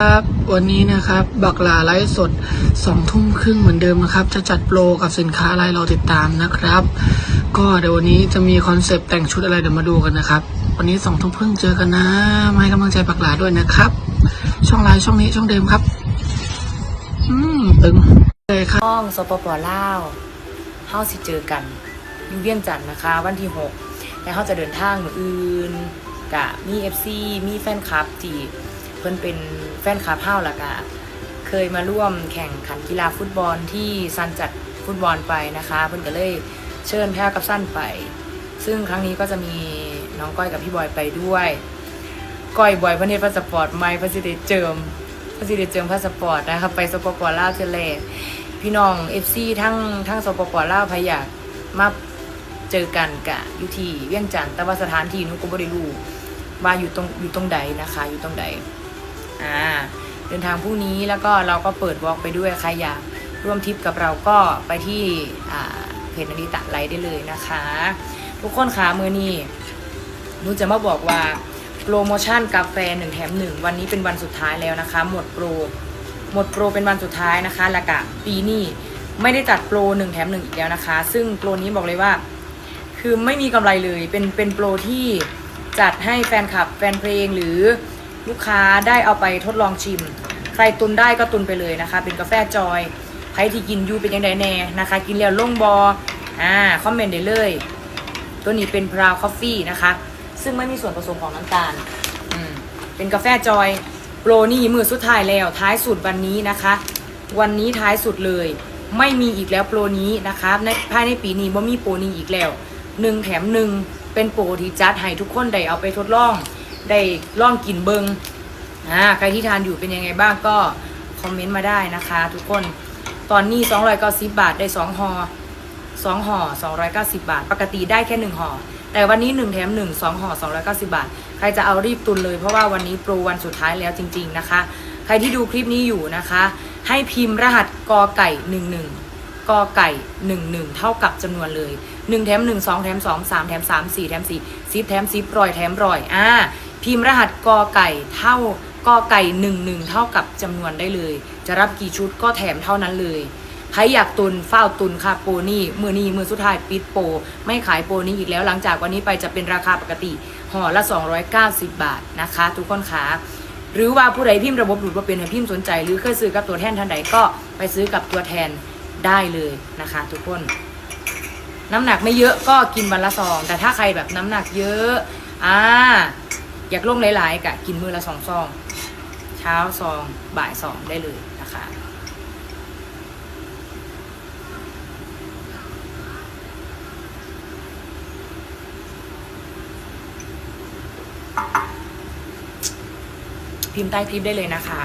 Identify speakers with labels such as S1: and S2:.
S1: ครับวันนี้นะครับบักหลาไลฟ์สดสองทุ่มครึ่งเหมือนเดิมนะครับ จะจัดโปรกับสินค้าอะไรเราติดตามนะครับ ก็เดี๋ยววันนี้จะมีคอนเซปต์แต่งชุดอะไรเดี๋ยวมาดูกันนะครับ วันนี้สองทุ่มครึ่งเจอกันนะมาให้กำลังใจบักหลาด้วยนะครับ ช่องไลน์ช่องนี้ช่องเดิมครับ อืมตึงเลยครับ
S2: ห้องสปปลาวเฮาสิเจอกันอยูเวียงจันทน์นะคะ วันที่6แล้วเฮาจะเดินทางมืออื่นกะมี FC มีแฟนคลับที่ เพิ่นเป็นแฟนคลับเฮาและกะเคยมาร่วมแข่งขันกีฬาฟุตบอลที่ซันจัดฟุตบอลไปนะคะ เพิ่นก็เลยเชิญแพ้กับสั้นไป ซึ่งครั้งนี้ก็จะมีน้องก้อยกับพี่บอยไปด้วยก้อยบอยพระเนตรพาสปอร์ตไม่พระสิเดเจิมพระสิเดเจิมพาสปอร์ตนะครับไปสปปลาวเทเลพี่น้องเอฟซีทั้งทั้งสปปลาวพะยากมาเจอกันกะอยู่ที่เวียงจันทน์แต่ว่าสถานที่นุก็บ่ได้รู้ว่าอยู่ตรงอยู่ตรงใดนะคะ อยู่ตรงใด อ่าเดินทางพรุ่งนี้แล้วก็เราก็เปิดวอล์กไปด้วยใครอยากร่วมทริปกับเราก็ไปที่เพจนาริตะไลฟ์ได้เลยนะคะ ทุกคนขามือนี้นูจะมาบอกว่าโปรโมชั่นกาแฟหนึ่งแถมหนึ่งวันนี้เป็นวันสุดท้ายแล้วนะคะ หมดโปรหมดโปรเป็นวันสุดท้ายนะคะและกะปีนี้ไม่ได้จัดโปรหนึ่งแถมหนึ่งอีกแล้วนะคะ ซึ่งโปรนี้บอกเลยว่า คือไม่มีกำไรเลยเป็นเป็นโปรที่จัดให้แฟนคลับแฟนเพลงหรือ ลูกค้าได้เอาไปทดลองชิม ใครตุนได้ก็ตุนไปเลยนะคะ เป็นกาแฟจอยใครที่กินอยูเป็นยังไงแน่นะคะ กินแล้วลงบออ่าคอมเมนต์ได้เลย ตัวนี้เป็นพราวคอฟฟี่นะคะ ซึ่งไม่มีส่วนผสมของน้ำตาลอืมเป็นกาแฟจอยโปรนี่มือสุดท้ายแล้วท้ายสุดวันนี้นะคะ วันนี้ท้ายสุดเลย ไม่มีอีกแล้วโปรนี้นะคะในภายในปีนี้บ่มีโปรนี้อีกแล้วหนึ่งแถมหนึ่งเป็นโปรที่จัดให้ทุกคนได้เอาไปทดลอง ได้ลองกินเบิงอ่าใครที่ทานอยู่เป็นยังไงบ้างก็คอมเมนต์มาได้นะคะ ทุกคนตอนนี้290บาทได้สองห่อสองห่อ290 บาท ปกติได้แค่หนึ่งห่อแต่วันนี้หนึ่งแถมหนึ่งสองห่อ290 บาท ใครจะเอารีบตุนเลยเพราะว่าวันนี้โปรวันสุดท้ายแล้วจริง ๆนะคะ ใครที่ดูคลิปนี้อยู่นะคะ ให้พิมพ์รหัสกอไก่ 11กอไก่ 11 เท่ากับจำนวนเลย 1 แถม 1 2 แถม 2 3 แถม 3 4 แถม 4 10 แถม 10รอยแถมรอยอ่า พิมพ์รหัสกอไก่เท่ากอไก่11เท่ากับจำนวนได้เลย จะรับกี่ชุดก็แถมเท่านั้นเลยใครอยากตุนเฝ้าตุนค่ะโปนี่มือนี้มือสุดท้ายปิดโป ไม่ขายโปนี้อีกแล้วหลังจากวันนี้ไปจะเป็นราคาปกติห่อละ 290 บาทนะคะ ทุกคนคะหรือว่าผู้ใดพิมพ์ระบบดูดว่าเป็นให้พิมพ์สนใจ หรือเคยซื้อกับตัวแทนท่านใดก็ไปซื้อกับตัวแทนได้เลยนะคะ ทุกคน น้ำหนักไม่เยอะก็กินวันละซอง แต่ถ้าใครแบบน้ำหนักเยอะอ่า อยากลงหลายๆกะกินมือละสองซอง เช้าซองบ่ายซองได้เลยนะคะพิมพ์ใต้คลิปได้เลยนะคะ